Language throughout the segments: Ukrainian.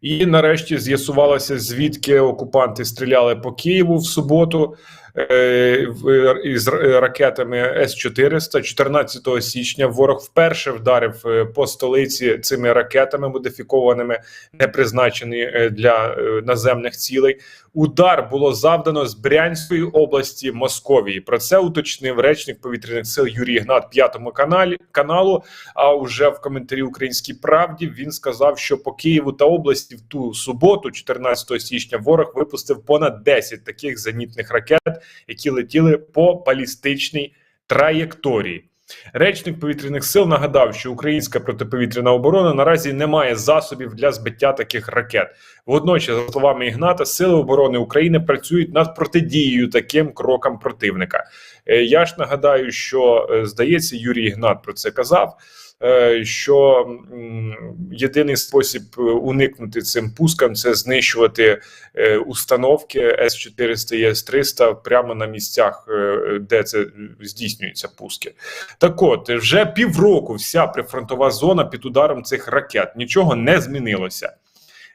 І нарешті з'ясувалося, звідки окупанти стріляли по Києву в суботу із ракетами С-400. 14 січня ворог вперше вдарив е, по столиці цими ракетами модифікованими, не призначені е, для е, наземних цілей. Удар було завдано з Брянської області Московії. Про це уточнив речник повітряних сил Юрій Гнат п'ятому каналі каналу. А уже в коментарі Українській правді він сказав, що по Києву та області в ту суботу, 14 січня, ворог випустив понад 10 таких зенітних ракет, які летіли по балістичній траєкторії. Речник повітряних сил нагадав, що українська протиповітряна оборона наразі не має засобів для збиття таких ракет. Водночас, за словами Ігната, сили оборони України працюють над протидією таким крокам противника. Е, Я ж нагадаю, що е, здається, Юрій Ігнат про це казав. Е, Що єдиний спосіб е, уникнути цим пускам це знищувати е, установки С-400 і С-300 прямо на місцях, де це здійснюються пуски. Так от вже півроку вся прифронтова зона під ударом цих ракет нічого не змінилося.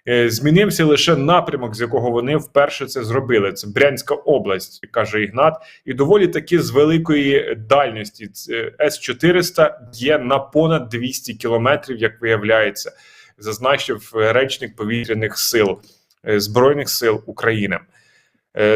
Е, Змінився лише напрямок, з якого вони вперше це зробили. Це Брянська область, каже Ігнат, і доволі таки з великої дальності. С-400 є на понад 200 кілометрів, як виявляється, зазначив е, речник повітряних сил е, Збройних сил України.